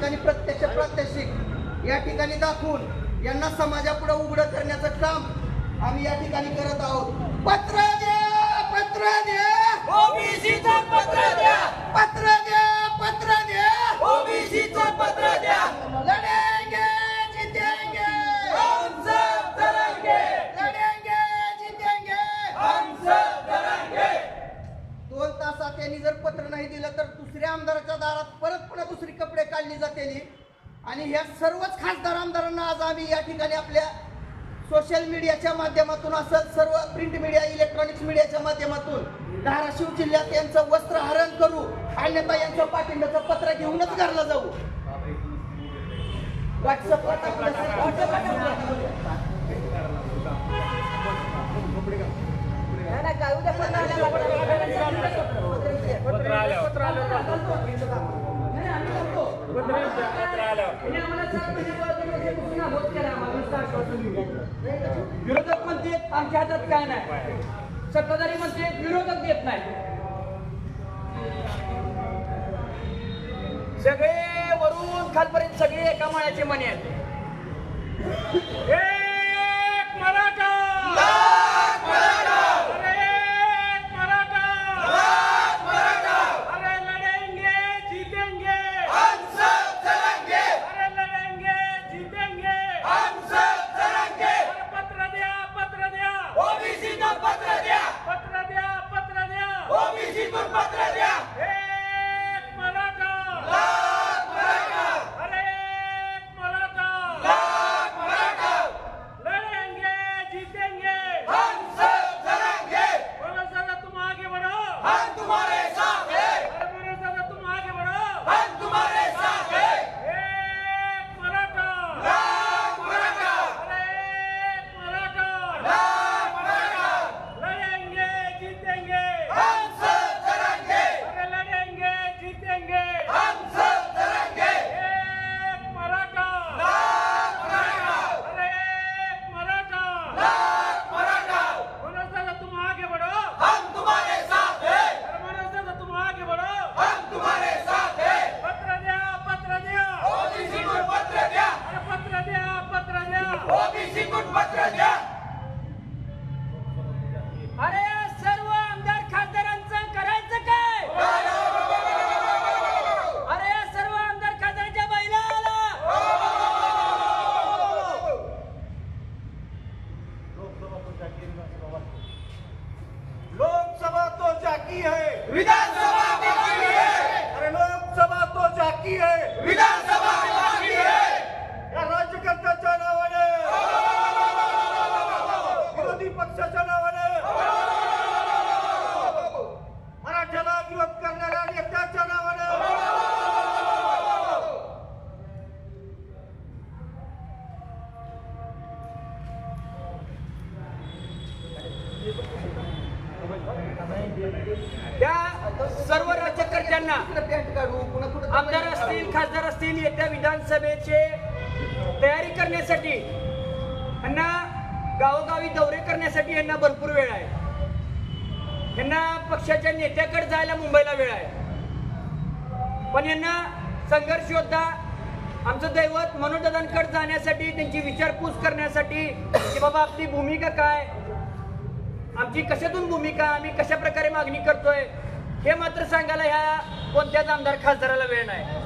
ठिकाणी प्रत्यक्ष प्रात्यक्षिक या ठिकाणी दाखवून यांना समाजापुढे उघडं करण्याचं काम आम्ही या ठिकाणी करत आहोत. पत्र द्या पत्र द्या. ओबीसीचं पत्र द्या. पत्र द्या पत्र द्या. ओबीसीचं पत्र नाही दिलं तर दुसऱ्या आमदाराच्या दारात परत पुन्हा दुसरी कपडे काढली जातील आणि ह्या सर्वच खासदार आमदारांना आज आम्ही या ठिकाणी आपल्या सोशल मीडियाच्या माध्यमातून असं सर्व प्रिंट मीडिया इलेक्ट्रॉनिक्स मीडियाच्या माध्यमातून धाराशिव जिल्ह्यात यांचं वस्त्रहरण करू अन्यथा यांच्या पाठिंब्याचं पत्र घेऊनच घरला जाऊ. व्हॉट्सअप विरोधक म्हणते आमच्या हातात काय नाही. सत्ताधारी म्हणते विरोधक देत नाही. सगळे वरून खालपर्यंत सगळे एका माळ्याचे मणी आहेत. भरपूर वेळ आहे. यांना पक्षाच्या नेत्याकडे जायला मुंबईला वेळ आहे. पण यांना संघर्ष योद्धा आमचं दैवत मनोदादांकडे जाण्यासाठी त्यांची विचारपूस करण्यासाठी की बाबा आपली भूमिका काय? आमची कशातून भूमिका? आम्ही कशा प्रकारे मागणी करतोय? हे मात्र सांगायला ह्या कोणत्याच आमदार खासदाराला वेळ नाही.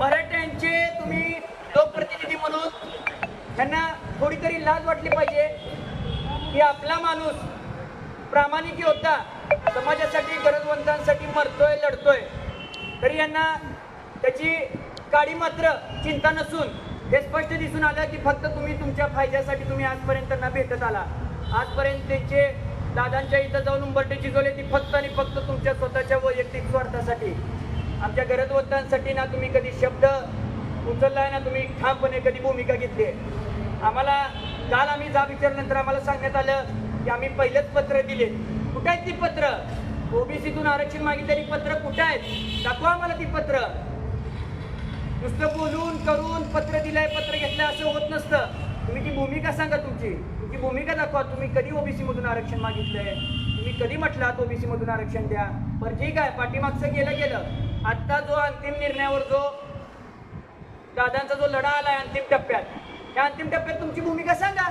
मराठ्यांचे तुम्ही लोकप्रतिनिधी म्हणून त्यांना थोडीतरी लाज वाटली पाहिजे की आपला माणूस प्रामाणिकी होता समाजासाठी गरजवंतांसाठी मरतोय लढतोय. तरी यांना त्याची काळी मात्र चिंता नसून हे स्पष्ट दिसून आलं की फक्त तुम्ही तुमच्या फायद्यासाठी तुम्ही आजपर्यंत त्यांना भेटत आला. आजपर्यंत त्यांचे दादांच्या इथं जाऊन उंबरटे चिजवले ती फक्त आणि फक्त तुमच्या स्वतःच्या वैयक्तिक स्वार्थासाठी. आमच्या गरजवंतांसाठी ना तुम्ही कधी शब्द उचललाय ना तुम्ही ठामपणे कधी भूमिका घेतली आम्हाला काल आम्ही जा विचारल्यानंतर आम्हाला सांगण्यात आलं की आम्ही पहिलेच पत्र दिले. कुठे आहेत ती पत्र? ओबीसीतून आरक्षण मागितलेली पत्र कुठे आहेत? दाखवा आम्हाला ती पत्र. नुसतं बोलून करून पत्र दिलंय पत्र घेतलं असं होत नसतं. तुम्ही ती भूमिका सांगा तुमची. तुमची भूमिका दाखवा. तुम्ही कधी ओबीसी मधून आरक्षण मागितलंय? तुम्ही कधी म्हटलात ओबीसी मधून आरक्षण द्या? बरं ठीक आहे पाठीमागचं गेलं गेलं. आत्ता जो अंतिम निर्णयावर जो दादांचा जो लढा आलाय अंतिम टप्प्यात या अंतिम टप्प्यात तुमची भूमिका सांगा.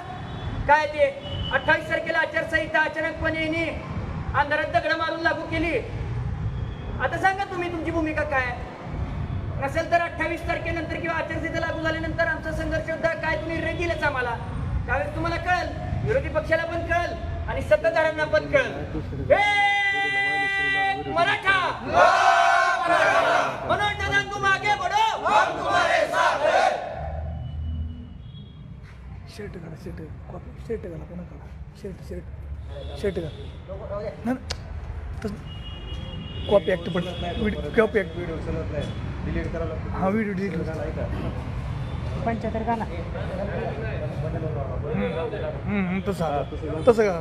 काय ते? अठ्ठावीस तारखेला आचारसंहिता अचानकपणे यांनी अंधारात दगड मारून लागू केली. आता सांगा तुम्ही तुमची भूमिका काय? नसेल तर अठ्ठावीस तारखेनंतर किंवा आचारसंहिता लागू झाल्यानंतर आमचा संघर्ष होता काय तुम्ही रे दिलंच आम्हाला? त्यावेळेस तुम्हाला कळल. विरोधी पक्षाला पण कळल आणि सत्ताधाऱ्यांना पण कळल. मराठा! शर्ट घाला शर्ट कॉपी शर्ट घाला कोणा घाला शर्ट शर्ट शर्ट घाला ना कॉपी ॲक्ट पण व्हिडिओ कॉपी ॲक्ट हा व्हिडिओ डिलीट पंच्याहत्तर गाणं तसं हा. तसं. का?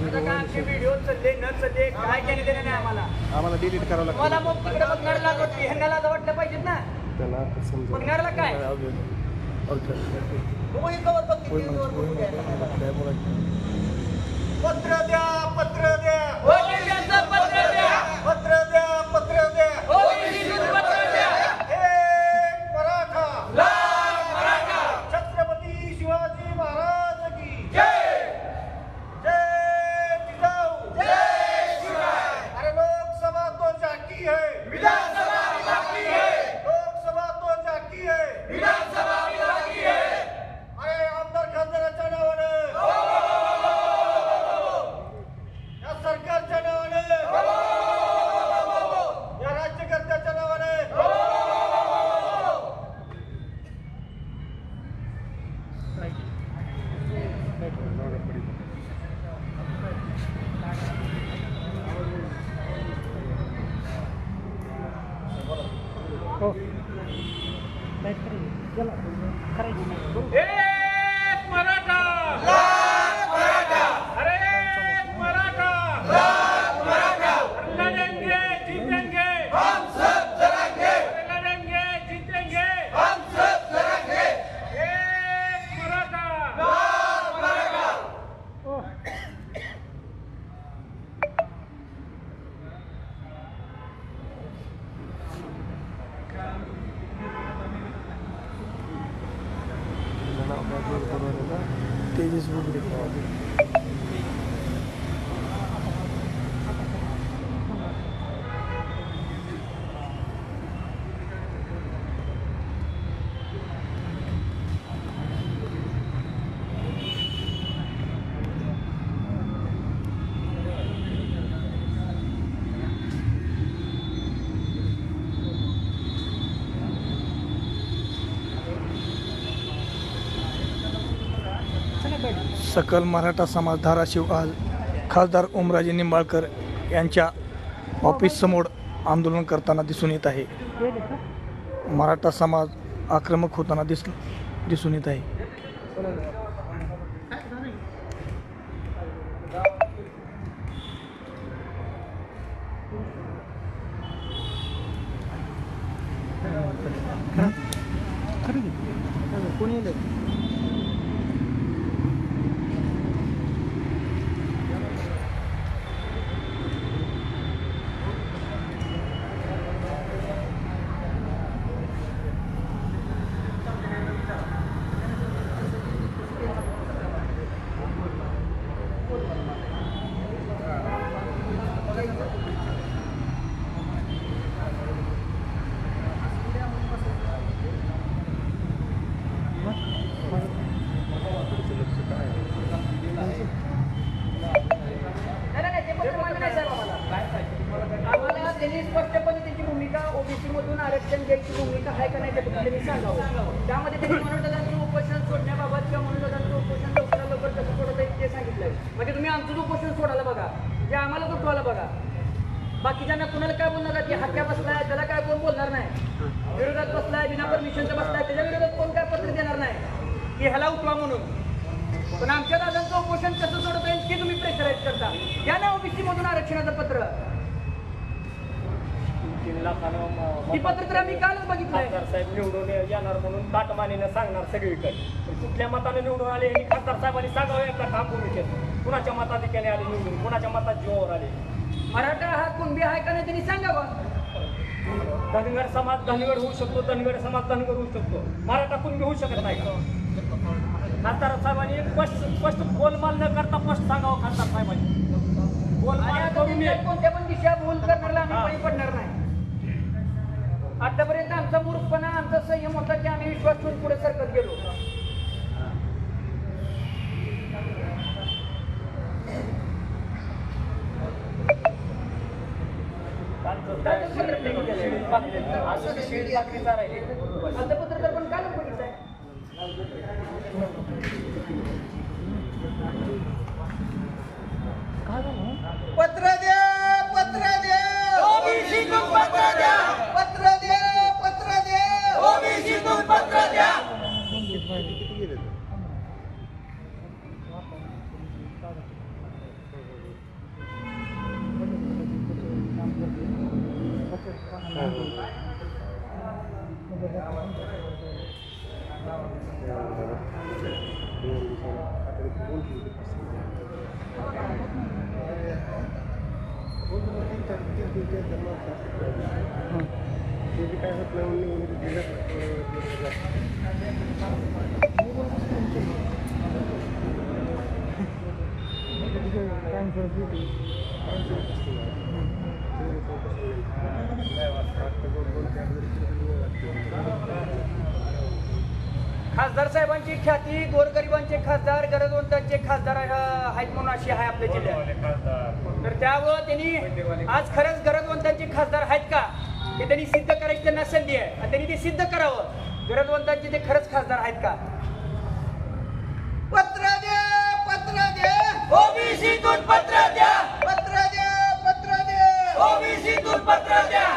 आमचे व्हिडिओ चालले न चालले काय केले नाही आम्हाला आम्हाला डिलीट करावं लागतं मला मग तिकडे बघणारा लाज वाटते ह्यांना लाज वाटलं पाहिजेत ना त्याला समजा काय. पत्र द्या पत्र द्या. सकल मराठा समाज धाराशिव आज खासदार ओमराजे निंबाळकर यांच्या ऑफिससमोर आंदोलन करताना दिसून येत आहे. मराठा समाज आक्रमक होताना दिस दिसून येत आहे नाही, नाही, ते पत्र मान्य नाही साहेब आम्हाला. आम्हाला त्यांनी स्पष्टपणे त्यांची भूमिका ओबीसी मधून आरक्षण द्यायची भूमिका आहे का नाही ते फक्त त्यांनी सांगावं त्यामध्ये त्यांनी मनोदादांचं उपोषण सोडण्याबाबत किंवा मनोदादांचं उपोषण लवकरात लवकर कसं सोडता येईल ते सांगितलंय म्हणजे तुम्ही आमचं उपोषण सोडायला बघा जे आम्हाला दुखवायला बघा बाकीच्यांना कुणाला काय बोलणार आहे? की हत्या बसलाय त्याला काय कोण बोलणार नाही विरोधात बसलाय बिना परमिशनचा बसलाय त्याच्या विरोधात कोण काय पत्र देणार नाही की ह्याला उठवा म्हणून पण आमच्या दादांचं उपोषण कसं सोडता येईल ते तुम्ही प्रेशराईज करता या ना ओबीसी मधून आरक्षणाचं पत्र तीन लाखानं म- ती पत्र तर आम्ही कालच बघितलंय खासदार साहेब निवडून येणार म्हणून ताटमानीनं सांगणार सगळीकडे. कुठल्या मताने निवडून आले हे खासदार साहेबांनी सांगावं एकदा ठाम भूमिकेत कुणाच्या मताधिक्याने आले निवडून? कुणाच्या मतात जीवावर आले? मराठा हा कुणबी आहे का नाही त्यांनी सांगावं. धनगर समाज धनगर होऊ शकतो धनगर समाज धनगर होऊ शकतो. मराठा कुणबी होऊ शकत नाही का? खासदार साहेबांनी स्पष्ट स्पष्ट गोलमाल न करता स्पष्ट सांगावं खासदार साहेबांनी. आणि गोलमाल करू त्यांच्यात कोणत्या पण दिशा आम्ही बळी पडणार नाही. आतापर्यंत आमचा मूर्खपणा आमचा संयम होता की आम्ही विश्वास ठेवून पुढे सरकत गेलो असं शिडी भाकरी चारायली आता पत्र तर पण कालच बघितलंय पत्र द्या पत्र द्या पत्र द्या पत्र द्या पत्र द्या पत्र द्या ते बी काय होत नाही म्हणून दिलं. खासदार साहेबांची ख्याती गोरगरिबांचे खासदार गरजवंतांचे खासदार आहेत म्हणून अशी आहे आपल्या जिल्ह्यात. तर त्यावर त्यांनी आज खरंच गरजवंतांचे खासदार आहेत का? हे त्यांनी सिद्ध करायची त्यांना संधी आहे. आणि त्यांनी ते सिद्ध करावं. गरजवंतांचे ते खरंच खासदार आहेत का? पत्र द्या पत्र द्या. ओबीसीतून पत्र द्या. पत्र द्या पत्र द्या. ओबीसीतून पत्र द्या.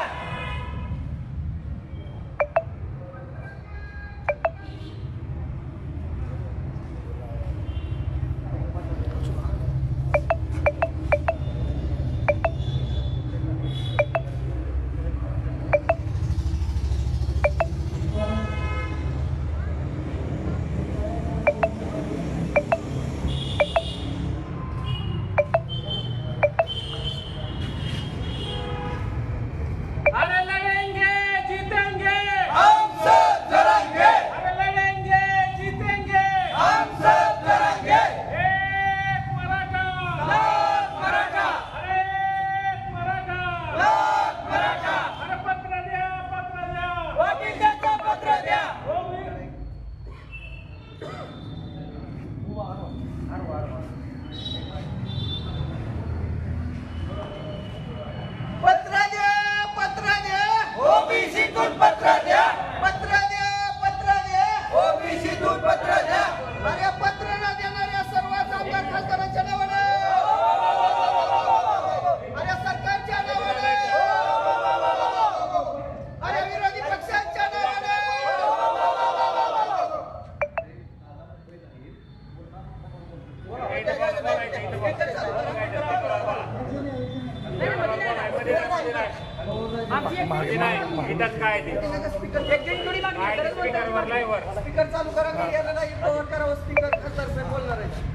स्पीकर खासदार साहेब बोलणार आहे.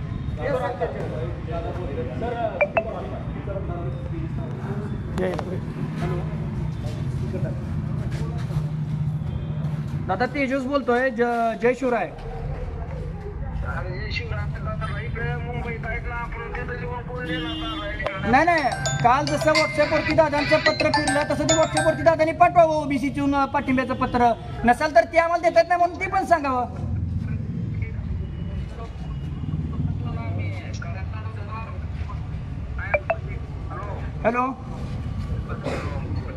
दादा तेजस बोलतोय जय शिवराय. नाही नाही काल जसं व्हॉट्सअपवरती दादांचं पत्र फिरलं तसं ते व्हॉट्सअपवरती दादांनी पाठवावं ओबीसीतून पाठिंब्याचं पत्र. नसेल तर ते आम्हाला देतात नाही म्हणून ते पण सांगावं. हॅलो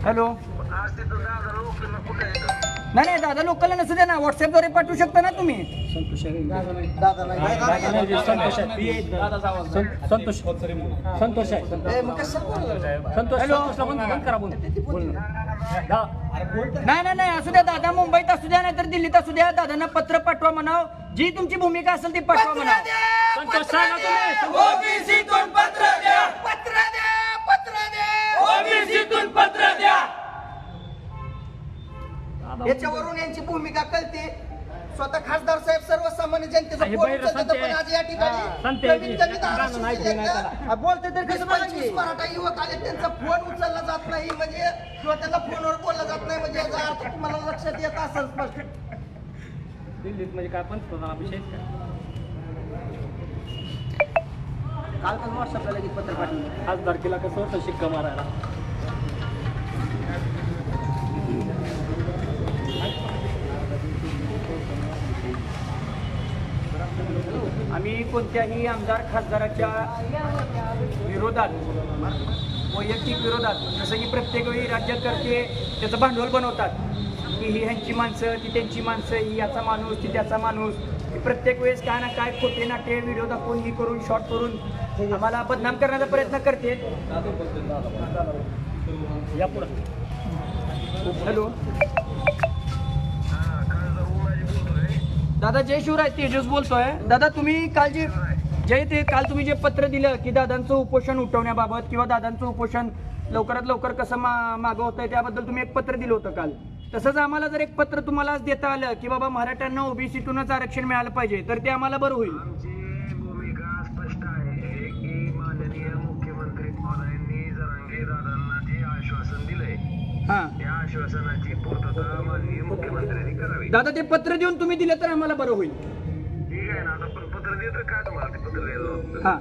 हॅलो नाही नाही दादा लोकलला नसू द्या ना व्हॉट्सअपद्वारे पाठवू शकता ना तुम्ही संतोष संतोष आहे? संतोष हॅलो. करा बोल. नाही नाही नाही असू द्या दादा मुंबईत असू द्या नाहीतर दिल्लीत असू द्या दादांना पत्र पाठवा म्हणाव जी तुमची भूमिका असेल ती पाठवा म्हणाव द्या संतोष सांगा. तुम्ही. द्या पत्र द्या ओबीसीतून पत्र द्या याच्यावरून यांची भूमिका कळते स्वतः खासदार साहेब सर्वसामान्य जनतेचा हे फोन बाहेर उचलतात, सांगते. पण आज या ठिकाणी सांगते कमीत की कमी दहा गाणं नाही शिक्षक नाही आहेत. बोलते तर वीस कसं बोला की? पंचवीस मराठा युवक आले त्यांचा फोन उचलला जात नाही म्हणजे किंवा त्यांना फोनवर बोलला जात नाही म्हणजे याचा अर्थ तुम्हाला लक्षात येत असेल स्पष्ट दिल्लीत म्हणजे काय पंतप्रधान विषय काल पण व्हॉट्सअपला लगेच पत्र पाठवलं. खासदार केला कसं होतं शिक्का मारायला? आम्ही कोणत्याही आमदार खासदाराच्या विरोधात वैयक्तिक विरोधात जसं की प्रत्येक वेळी राज्यकर्ते त्याचं भांडवल बनवतात. की ही ह्यांची माणसं ती त्यांची माणसं ही याचा माणूस ती त्याचा माणूस. प्रत्येक वेळेस काय ना काय खोटे नाटे व्हिडिओ दाखवून ही करून शॉर्ट करून आम्हाला बदनाम करण्याचा प्रयत्न करते हॅलो. दादा जय शिवराज तेजस बोलतोय. दादा तुम्ही काल जे जय ते काल तुम्ही जे पत्र दिलं की दादांचं उपोषण उठवण्याबाबत किंवा दादांचं उपोषण लवकरात लवकर कसं मा मागं होतंय त्याबद्दल तुम्ही एक पत्र दिलं होतं काल. तसंच आम्हाला जर एक पत्र तुम्हाला आज देता आलं की बाबा मराठ्यांना ओबीसीतूनच आरक्षण मिळालं पाहिजे तर ते आम्हाला बरं होईल. हां. त्या आश्वासनाची पूर्तता माननीय मुख्यमंत्र्यांनी करावी. दादा ते पत्र देऊन तुम्ही दिलं तर आम्हाला बरं होईल. ठीक आहे ना आता पण पत्र देतं काय तुम्हाला ते पत्र हां.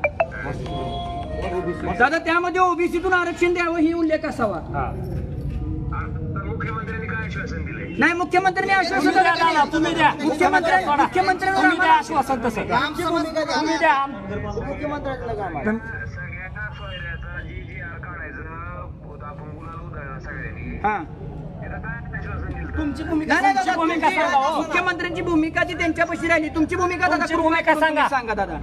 दादा त्यामध्ये ओबीसीतून आरक्षण द्यावं ही उल्लेख असावा. आता मुख्यमंत्र्यांनी काय आश्वासन दिलंय? नाही मुख्यमंत्र्यांनी आश्वासन तुम्ही द्या दिलं. दादा, तुम्ही द्या. मुख्यमंत्री मुख्यमंत्र्यांवर तुम्ही द्या आम्हाला- आश्वासन तसं. द्या. हा. तुमची भूमिका नाही, नाही, दादा, भूमिका तुमची- सांगा, हो. मुख्यमंत्र्यांची भूमिका ती त्यांच्यापाशी राहिली तुमची भूमिका दादा तुमची कृपया भूमिका करून तुम्ही सांगा. सांगा दादा.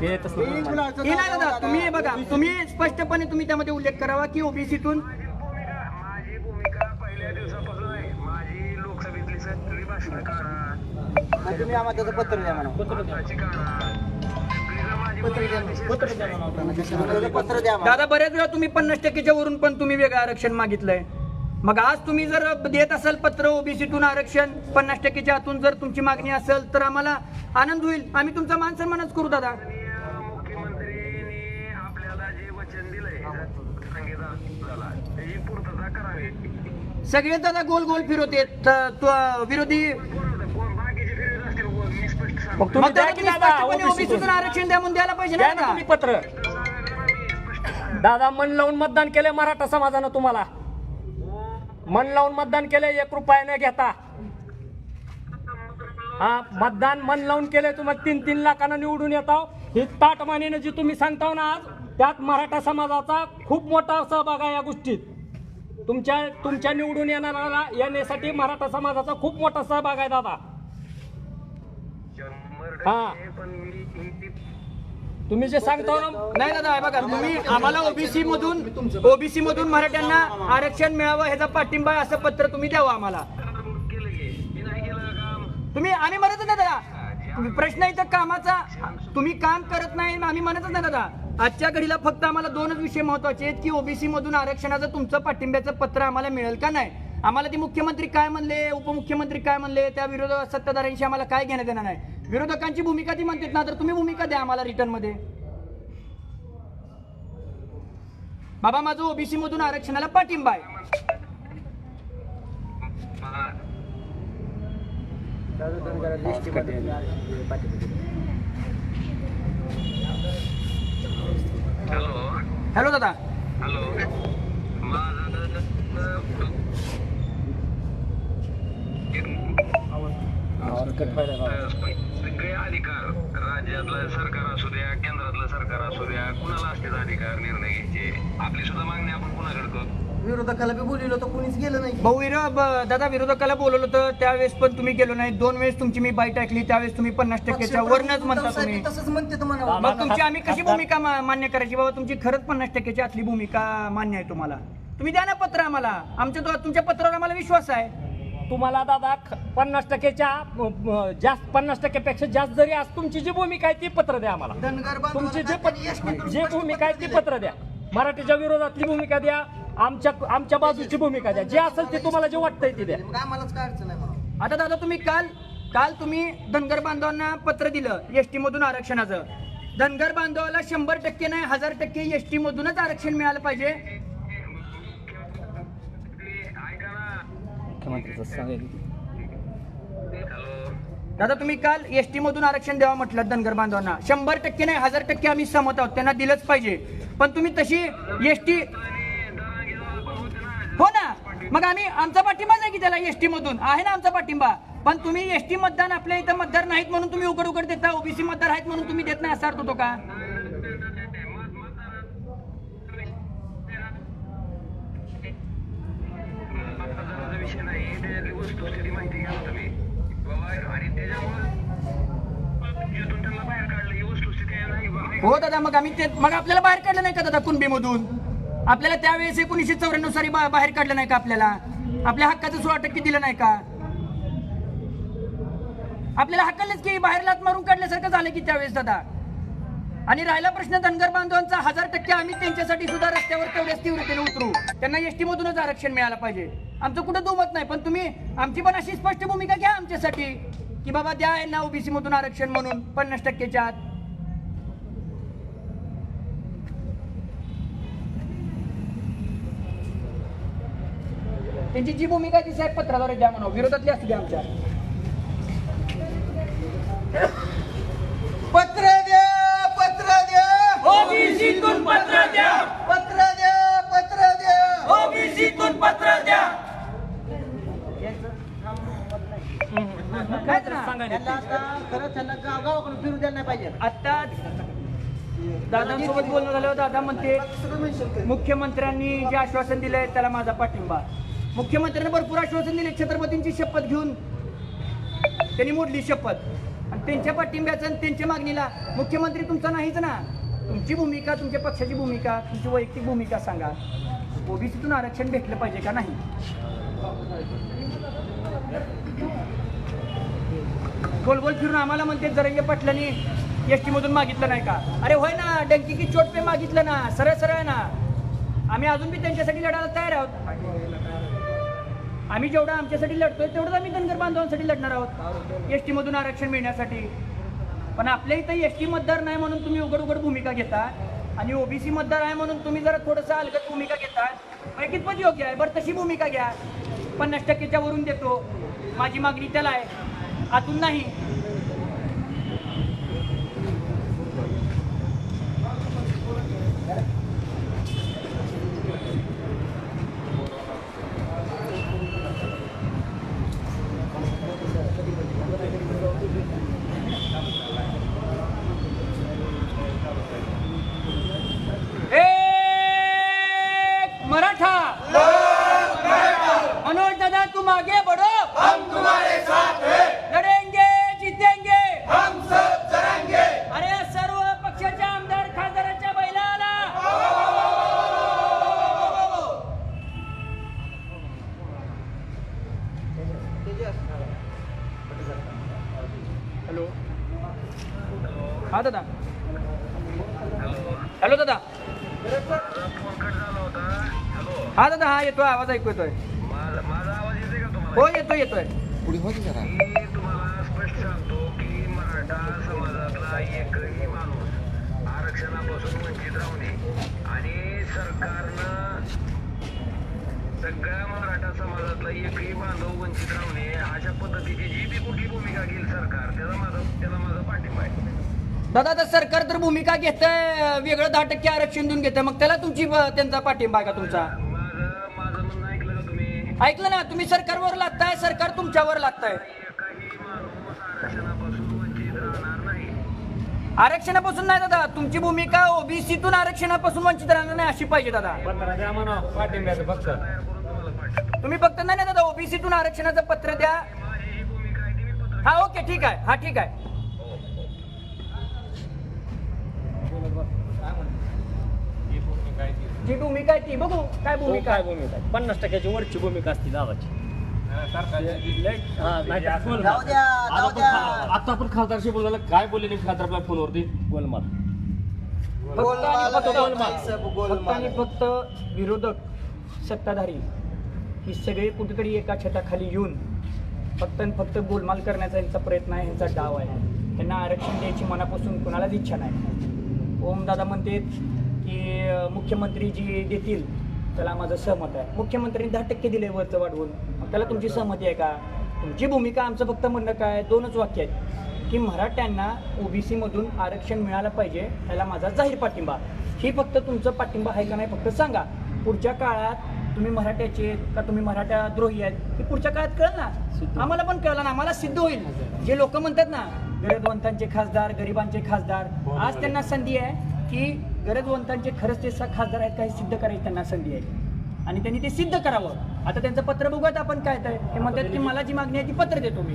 ते तसं हे नाही. दादा? तुम्ही बघा. तुम्ही स्पष्टपणे तुम्ही त्यामध्ये उल्लेख करावा की ओबीसीतून माझी भूमिका माझी भूमिका पहिल्या दिवसापासून आहे. माझी लोकसभेतली सगळी भाषणं काढा. तुम्ही आम्हाला त्याचं पत्र द्या म्हणा. काढा. दादा बऱ्याच वेळा तुम्ही पन्नास टक्केच्या वरून पण तुम्ही वेगळं आरक्षण मागितलंय. मग आज तुम्ही जर देत असाल पत्र ओबीसीतून आरक्षण पन्नास टक्केच्या आतून जर तुमची मागणी असेल तर आम्हाला आनंद होईल. आम्ही तुमचा मान सन्मानच करू दादा. सगळे दादा गोल गोल फिरवते विरोधी मग तुम्ही मग द्या दादा की तुम्ही दादा स्पष्टपणे OBC ओबीसीतून तून. आरक्षण द्या म्हणून द्यायला पाहिजे द्या ना दादा? तुम्ही पत्र. दादा मन लावून मतदान केलंय मराठा समाजानं तुम्हाला. मन लावून मतदान केलंय एक रुपया न घेता. हा मतदान मन लावून केलंय तुम्हाला तीन तीन लाखानं निवडून येताव ही ताटमानीनं जी तुम्ही सांगताव ना आज त्यात मराठा समाजाचा खूप मोठा सहभाग आहे या गोष्टीत. तुमच्या तुमच्या निवडून येणाऱ्याला येण्यासाठी मराठा समाजाचा खूप मोठा सहभाग आहे दादा. हा. तुम्ही जे सांगता ना नाही दादा हे बघा तुम्ही आम्हाला ओबीसी मधून ओबीसी मधून मराठ्यांना आरक्षण मिळावं ह्याचा पाठिंबा असं पत्र तुम्ही द्यावं आम्हाला. तुम्ही आम्ही म्हणतच नाही दादा. प्रश्न इथं कामाचा तुम्ही काम करत नाही आम्ही म्हणतच नाही दादा. आजच्या घडीला फक्त आम्हाला दोनच विषय महत्त्वाचे आहेत की ओबीसी मधून आरक्षणाचं तुमचं पाठिंब्याचं पत्र आम्हाला मिळेल का नाही? आम्हाला ती मुख्यमंत्री काय म्हणले उपमुख्यमंत्री काय म्हणले त्या विरोध सत्ताधाऱ्यांशी आम्हाला काय घेण्यात येणार नाही? विरोधकांची भूमिका ती म्हणतात ना तर तुम्ही भूमिका द्या आम्हाला रिटर्नमध्ये. बाबा माझं ओबीसी मधून आरक्षणाला पाठिंबा आहे. हॅलो हॅलो दादा. हॅलो सगळे अधिकार. राज्यातलं सरकार असू द्या केंद्रातलं सरकार असू द्या कुणाला असतील अधिकार निर्णय घ्यायचे? आपली सुद्धा मागणी आपण कुणाकडे करू? विरोधकाला बी बोललो तर कोणीच गेलं नाही. भाऊ विरो ब- दादा विरोधकाला बोलवलं होतं त्यावेळेस पण तुम्ही गेलो नाही. दोन वेळेस तुमची मी बाईट ऐकली त्यावेळेस तुम्ही पन्नास टक्क्याच्या वरनच म्हणता साहेब तुम्ही. तसंच म्हणते तुम्हाला मग तुमची आम्ही कशी भूमिका मा- मान्य करायची? बाबा तुमची खरंच पन्नास टक्क्याची आतली भूमिका मान्य आहे तुम्हाला. तुम्ही द्या ना पत्र आम्हाला. आमच्या तो- तुमच्या पत्रावर आम्हाला विश्वास आहे. तुम्हाला दादा पन्नास अ, जास्त पन्नास टक्क्यापेक्षा जास्त जरी आज तुमची जी भूमिका आहे ती पत्र द्या आम्हाला. धनगर तुमची जे जे भूमिका आहे ती. पत्र द्या. मराठीच्या विरोधातली भूमिका द्या आमच्या आमच्या बाजूची भूमिका द्या. जे असेल ते तुम्हाला जे वाटतंय ते द्या. आता दादा तुम्ही काल काल तुम्ही धनगर बांधवांना पत्र दिलं एसटी मधून आरक्षणाचं. धनगर बांधवाला शंभर टक्के नाही हजार टक्के एसटी मधूनच आरक्षण मिळालं पाहिजे ऐका हॅलो. दादा तुम्ही काल एसटी मधून आरक्षण द्यावं म्हटलं धनगर बांधवांना. शंभर टक्के नाही हजार टक्के आम्ही सहमत आहोत. त्यांना दिलंच पाहिजे. पण तुम्ही तशी एसटी हो ना. मग आम्ही आमचा पाठिंबाच आहे की त्याला एसटी मधून? आहे ना आमचा पाठिंबा. पण तुम्ही एसटी मतदान आपल्या इथं मतदार नाहीत म्हणून तुम्ही उघड उघड देता ओबीसी मतदार आहेत म्हणून तुम्ही देत नाही असा अर्थ होतो का मतदानाचा विषय नाही त्याच्यातली वस्तुस्थिती माहिती घ्या ना तुम्ही बाबा आणि त्याच्यामुळे जिथून त्यांना बाहेर काढलं ही वस्तुस्थिती आहे नाही बा, आहे. हो दादा मग आम्ही ते मग आपल्याला बाहेर काढलं नाही का दादा कुणबीमधून? आपल्याला त्यावेळेस एकोणीसशे चौऱ्याण्णव साली बा- बाहेर काढलं नाही का आपल्याला? आपल्या हक्काचं सोळा टक्के दिलं नाही का? आपल्याला हक्कालाच की बाहेर लात मारून काढल्यासारखं झालं की त्यावेळेस दादा. आणि राहिला प्रश्न धनगर बांधवांचा हजार टक्के आम्ही त्यांच्यासाठी सुद्धा रस्त्यावर तेवढ्याच तीव्रतेने उतरू. त्यांना एसटी मधूनच आरक्षण मिळालं पाहिजे. आमचं कुठं दुमत नाही पण तुम्ही आमची पण अशी स्पष्ट भूमिका घ्या आमच्यासाठी. की बाबा द्या यांना ओबीसी मधून आरक्षण म्हणून पन्नास टक्केच्या आत. त्यांची जी भूमिका आहे ती साहेब पत्राद्वारे द्या म्हणा विरोधातली असू द्या आमच्या. पत्र द्या पत्र द्या. ओबीसीतून पत्र द्या. पत्र द्या पत्र द्या. ओबीसीतून पत्र द्या. काय खरं त्यांना गावाकडून फिरू द्यायला नाही पाहिजे. आता दादांसोबत बोलणं झालं दादा म्हणते मुख्यमंत्र्यांनी जे आश्वासन दिलंय त्याला माझा पाठिंबा. मुख्यमंत्र्यांनी भरपूर आश्वासन दिले छत्रपतींची शपथ घेऊन. त्यांनी मोडली शपथ. आणि त्यांच्या पाठिंब्याचं आणि त्यांच्या मागणीला मुख्यमंत्री तुमचा नाहीच ना. तुमची भूमिका तुमच्या पक्षाची भूमिका तुमची वैयक्तिक भूमिका सांगा. ओबीसीतून आरक्षण भेटलं पाहिजे का नाही? गोल गोल फिरून आम्हाला म्हणते जरंगे पाटलांनी एसटी मधून मागितलं नाही का? अरे होय ना डंकी की चोट पे मागितलं ना सरळ सरळ ना. आम्ही अजून बी त्यांच्यासाठी लढायला तयार आहोत. आम्ही जेवढं आमच्यासाठी लढतोय तेवढंच आम्ही धनगर बांधवांसाठी लढणार आहोत. एस टीमधून आरक्षण मिळण्यासाठी. पण आपल्या इथं एसटी मतदार नाही म्हणून तुम्ही उघड उघड भूमिका घेता. आणि ओबीसी मतदार आहे म्हणून तुम्ही जरा थोडंसं अलगत भूमिका घेता. मग कितपत योग्य आहे बरं तशी भूमिका घ्या. पन्नास टक्केच्या वरून देतो. माझी मागणी त्याला आहे. आतून नाही एक मराठा मनोज दादा तुम आगे बढ़ो हम तुम्हारे साथ हैं लढेंगे जितेंगे हम सब जरांगे अरे सर्व पक्षाच्या आमदार खासदाराच्या बैलाला हॅलो हा दादा हॅलो दादा फोन कट झाला होता हॅलो हा दादा हा येतोय आवाज ऐकू येतोय. माझा माझा आवाज येते का तुम्हाला? हो येतोय येतोय. मी तुम्हाला स्पष्ट सांगतो की मराठा समाजातला एकही माणूस आरक्षणापासून वंचित राहू नये. आणि सरकारनं सगळ्या मराठा समाजातला एकही बांधव वंचित राहू नये अशा पद्धतीची जी बी कुठली भूमिका घेईल सरकार त्याला माझा त्याला माझा पाठिंबा आहे. दादा आता सरकार तर भूमिका घेतंय वेगळं दहा टक्के आरक्षण देऊन घेतंय मग त्याला तुमची त्यांचा पाठिंबा आहे का तुमचा माझं माझं म्हणणं ऐकलं का तुम्ही ऐकलं ना तुम्ही सरकारवर लागताय सरकार तुमच्यावर लागताय. आरक्षणापासून नाही दादा तुमची भूमिका ओबीसीतून आरक्षणापासून वंचित राहणार नाही अशी पाहिजे दादा. तुम्ही फक्त नाही ना दादा ओबीसीतून आरक्षणाचं पत्र द्या. हा ओके ठीक आहे हा ठीक आहे. जी भूमिका आहे ती बघू काय भूमिका काय आहे. भूमिका आहे? पन्नास टक्क्याची वरची भूमिका असते दादाची हा, नाही तर बोल. जाऊ द्या जाऊ आता आपण द्या. खा- आता आपण खासदारशी बोलायला काय बोलले खासदार आपल्या फोनवरती? गोलमाल. फक्त आणि फक्त गोलमाल. फक्त आणि फक्त विरोधक सत्ताधारी ही सगळे कुठेतरी एका छताखाली येऊन फक्त आणि फक्त गोलमाल करण्याचा यांचा प्रयत्न आहे यांचा डाव आहे. त्यांना आरक्षण द्यायची मनापासून कुणालाच इच्छा नाही. ओमदादा म्हणते की मुख्यमंत्री जी देतील त्याला माझं सहमत आहे. मुख्यमंत्र्यांनी दहा टक्के दिले वरचं वाढवून. मग त्याला तुमची सहमती आहे का? तुमची भूमिका आमचं फक्त म्हणणं काय दोनच वाक्य आहेत. की मराठ्यांना ओबीसी मधून आरक्षण मिळालं पाहिजे त्याला माझा जाहीर पाठिंबा. ही फक्त तुमचं पाठिंबा आहे का नाही फक्त सांगा. पुढच्या काळात तुम्ही मराठ्याचे का तुम्ही मराठा द्रोही आहेत? हे पुढच्या काळात कळलं ना. आम्हाला पण कळलं ना. आम्हाला सिद्ध होईल. जे लोक म्हणतात ना गरजवंतांचे खासदार गरिबांचे खासदार आज त्यांना संधी आहे की गरजवंतांचे खरंच ते खासदार आहेत काही सिद्ध करायची त्यांना संधी आहे. आणि त्यांनी ते सिद्ध करावं. आता त्यांचं पत्र बघूयात आपण काय तर. ते म्हणतात की मला जी मागणी आहे ती पत्र देतो मी.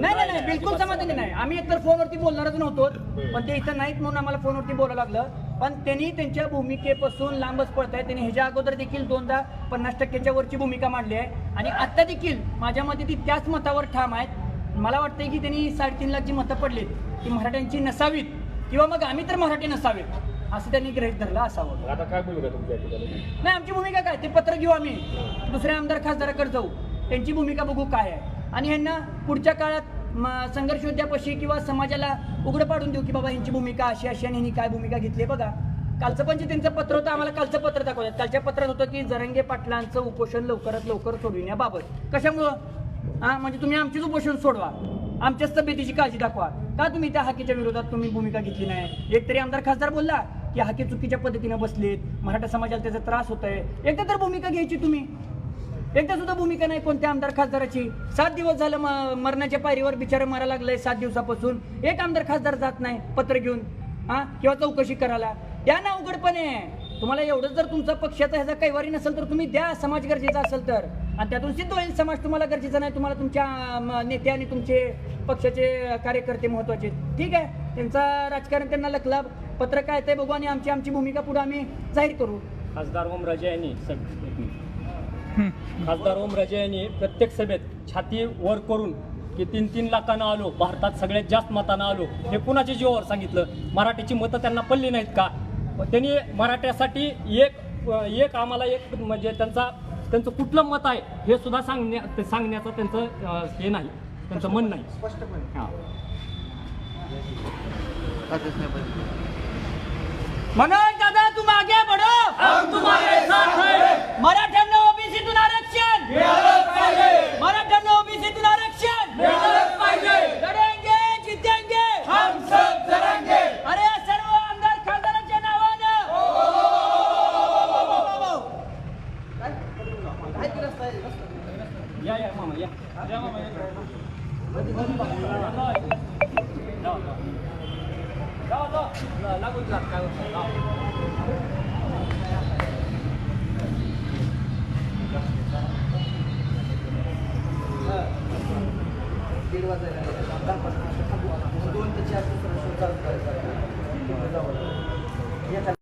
नाही नाही नाही बिलकुल समाधानी नाही. आम्ही एकतर फोनवरती बोलणारच नव्हतो पण ते इथं नाहीत म्हणून आम्हाला फोनवरती बोलावं लागलं. पण त्यांनी त्यांच्या भूमिकेपासून लांबच पडत आहे त्यांनी ह्याच्या अगोदर देखील दोनदा पन्नास टक्क्याच्या वरची भूमिका मांडली आहे. आणि आता देखील माझ्या मते ती त्याच मतावर ठाम आहेत. मला वाटतंय की त्यांनी साडेतीन लाख जी मतं पडलीत ती मराठ्यांची नसावीत. किंवा मग आम्ही तर मराठी नसावेत असं त्यांनी गृहित धरलं असावं. आता काय भूमिका तुमच्या ठिकाणी नाही आमची भूमिका काय? ते पत्र घेऊ आम्ही. दुसऱ्या आमदार खासदाराकडे जाऊ. त्यांची भूमिका बघू काय आहे. आणि ह्यांना पुढच्या काळात संघर्ष योद्ध्यापाशी किंवा समाजाला उघडं पाडून देऊ की बाबा ह्यांची भूमिका अशी अशी आणि ह्यांनी काय भूमिका घेतली बघा. कालचं पण जे त्यांचं पत्र होतं आम्हाला कालचं पत्र दाखवतात कालच्या पत्रात होतं की जरंगे पाटलांचं उपोषण लवकरात लवकर सोडविण्याबाबत. कशामुळं? हा म्हणजे तुम्ही आमचीच उपोषण सोडवा. आमच्या तब्येतीची काळजी दाखवा. का तुम्ही त्या हाकीच्या विरोधात तुम्ही भूमिका घेतली नाही? एक तरी आमदार खासदार बोलला की हाकी चुकीच्या पद्धतीनं बसलेत. मराठा समाजाला त्याचा त्रास होत आहे एकदा तर भूमिका घ्यायची तुम्ही. एकदा सुद्धा भूमिका नाही कोणत्या आमदार खासदाराची. सात दिवस झालं म- मरणाच्या पायरीवर बिचारा मारा लागलाय सात दिवसापासून. एक आमदार खासदार जात नाही पत्र घेऊन हा? किंवा चौकशी करायला. या ना उघडपणे तुम्हाला एवढं जर तुमचा पक्षाचा ह्याचा कैवारी नसेल तर तुम्ही द्या समाज गरजेचा असेल तर. आणि त्यातून सिद्ध होईल समाज तुम्हाला गरजेचा नाही तुम्हाला तुमच्या नेते आणि तुमचे पक्षाचे कार्यकर्ते महत्त्वाचे आहेत. ठीक आहे? त्यांचा राजकारण त्यांना लकला पत्र काय ते बघू आणि आमची आमची भूमिका पुढे आम्ही जाहीर करू. खासदार ओमराजे यांनी सब- एक मिनिट. खासदार ओमराजे यांनी प्रत्येक सभेत छाती वर करून की तीन तीन लाखानं आलो भारतात सगळ्यात जास्त मतानं आलो हे कुणाच्या जीवावर सांगितलं? मराठीची मतं त्यांना पडली नाहीत का? त्यांनी मराठ्यासाठी एक एक आम्हाला एक म्हणजे त्यांचा त्यांचं कुठलं मत आहे हे सुद्धा सांगण्या ते सांगण्याचं त्यांचं हे नाही त्यांचं मन नाही. स्पष्टपणे हां. मनोज दादा तुम्हारे साथ हैं. मराठ्यांना ओबीसीतून आरक्षण. मराठ्यांना ओबीसीतून आरक्षण. लढेंगे जितेंगे. हम सब लढेंगे अरे सर्व आमदार खासदारांच्या नावानं आहे की रस्ता आहे? रस्ता. या या मामा या या मामा या. जाऊ,